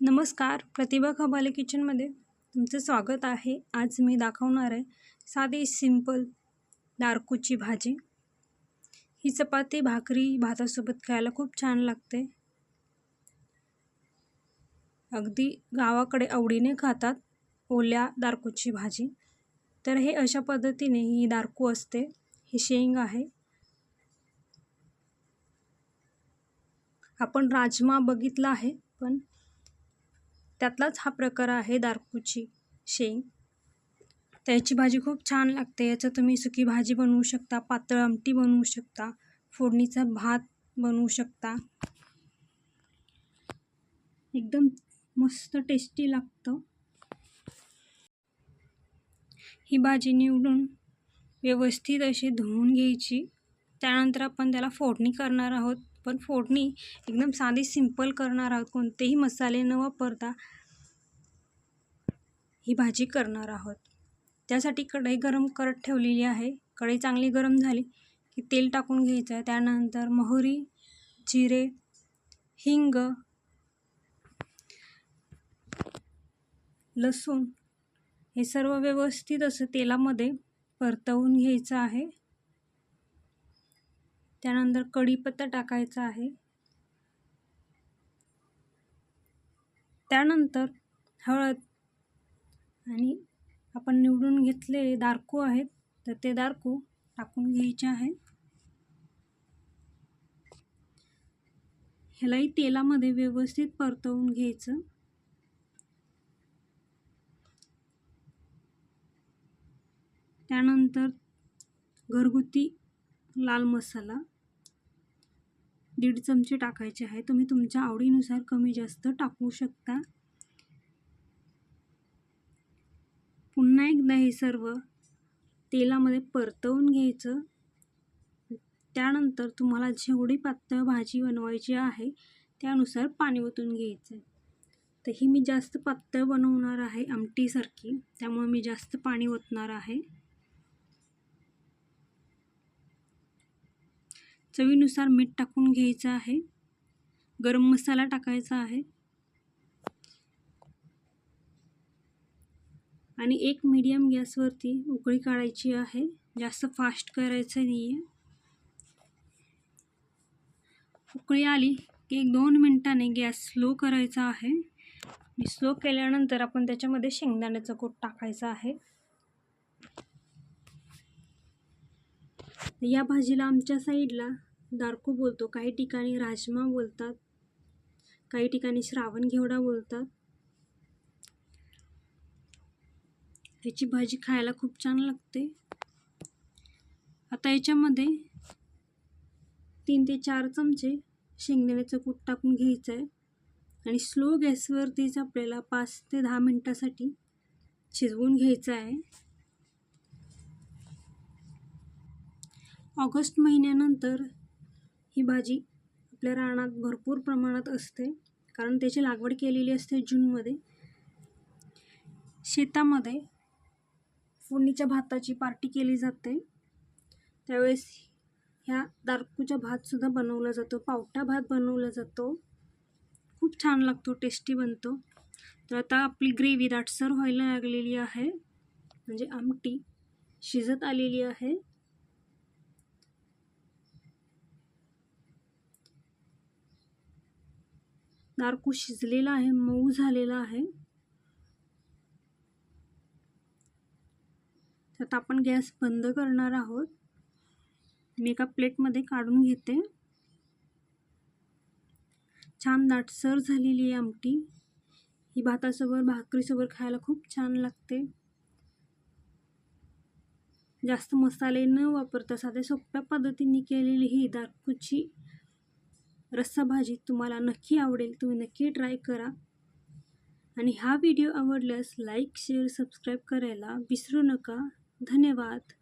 नमस्कार प्रतिभा खबाले किचनमध्ये तुमचं स्वागत आहे. आज मी दाखवणार आहे साधी सिंपल दारकूची भाजी. ही चपाती भाकरी भातासोबत खायला खूप छान लागते. अगदी गावाकडे आवडीने खातात ओल्या दारकूची भाजी. तर हे अशा पद्धतीने ही दारकू असते. ही शेंग आहे. आपण राजमा बघितला आहे पण त्यातलाच हा प्रकार आहे दारकूची शेंग. त्याची भाजी खूप छान लागते. याचं तुम्ही सुकी भाजी बनवू शकता पातळ आमटी बनवू शकता फोडणीचा भात बनवू शकता. एकदम मस्त टेस्टी लागतं. ही भाजी निवडून व्यवस्थित अशी धुवून घ्यायची. त्यानंतर आपण त्याला फोडणी करणार आहोत. पण फोडणी एकदम साधी सिंपल करणार आहोत. कोणतेही मसाले न वापरता ही भाजी करणार आहोत. त्यासाठी कढई गरम करत ठेवलेली आहे. कढई चांगली गरम झाली की तेल टाकून घ्यायचं आहे. त्यानंतर मोहरी जिरे हिंग लसूण हे सर्व व्यवस्थित असं तेलामध्ये परतवून घ्यायचं आहे. त्यानंतर कढीपत्ता टाकायचा आहे. त्यानंतर हळद आणि आपण निवडून घेतलेले दारकू आहेत तर ते दारकू टाकून घ्यायचे आहे. ह्यालाही तेलामध्ये व्यवस्थित परतवून घ्यायचं. त्यानंतर घरगुती लाल मसाला दीड चमचे टाकायचे आहे. तुम्ही तुमच्या आवडीनुसार कमी जास्त टाकू शकता. पुन्हा एकदा हे सर्व तेलामध्ये परतवून घ्यायचं. त्यानंतर तुम्हाला जेवढी पातळ भाजी बनवायची आहे त्यानुसार पाणी ओतून घ्यायचं. तर ही मी जास्त पातळ बनवणार आहे आमटीसारखी. त्यामुळे मी जास्त पाणी ओतणार आहे. चवीनुसार मीठ टाकून घ्यायचं आहे. गरम मसाला टाकायचा आहे. आणि एक मीडियम गॅसवरती उकळी काढायची आहे. जास्त फास्ट करायचं नाही आहे उकळी आली की एक दोन मिनटाने गॅस स्लो करायचा आहे. स्लो केल्यानंतर आपण त्याच्यामध्ये शेंगदाण्याचा कोट टाकायचा आहे. या भाजीला आमच्या साईडला दारकू बोलतो काही ठिकाणी राजमा बोलतात काही ठिकाणी श्रावण घेवडा बोलतात. ह्याची भाजी खायला खूप छान लागते. आता याच्यामध्ये तीन ते चार चमचे शेंगदाण्याचं कूट टाकून घ्यायचं आहे आणि स्लो गॅसवरतीच आपल्याला पाच ते दहा मिनटासाठी शिजवून घ्यायचं आहे ऑगस्ट महिन्यानंतर ही भाजी आपल्या रानात भरपूर प्रमाणात असते कारण त्याची लागवड केलेली असते जूनमध्ये. शेतामध्ये फोडणीच्या भाताची पार्टी केली जाते. त्यावेळेस ह्या दारकूचा भातसुद्धा बनवला जातो. पावटा भात बनवला जातो. खूप छान लागतो टेस्टी बनतो. तर आता आपली ग्रेव्ही दाटसर व्हायला लागलेली आहे. म्हणजे आमटी शिजत आलेली आहे. दारकू शिजलेला आहे मऊ झालेला आहे. त्यात आपण गॅस बंद करणार आहोत. मी एका प्लेटमध्ये काढून घेते. छान दाटसर झालेली आहे आमटी. ही भातासोबत भाकरीसोबत खायला खूप छान लागते. जास्त मसाले न वापरता साध्या सोप्या पद्धतीने केलेली ही दारकूची रस्सा भाजी तुम्हाला नक्की आवडेल तुम्ही नक्की ट्राय करा. आणि हा व्हिडिओ आवडल्यास लाईक शेअर सबस्क्राईब करायला विसरू नका. धन्यवाद.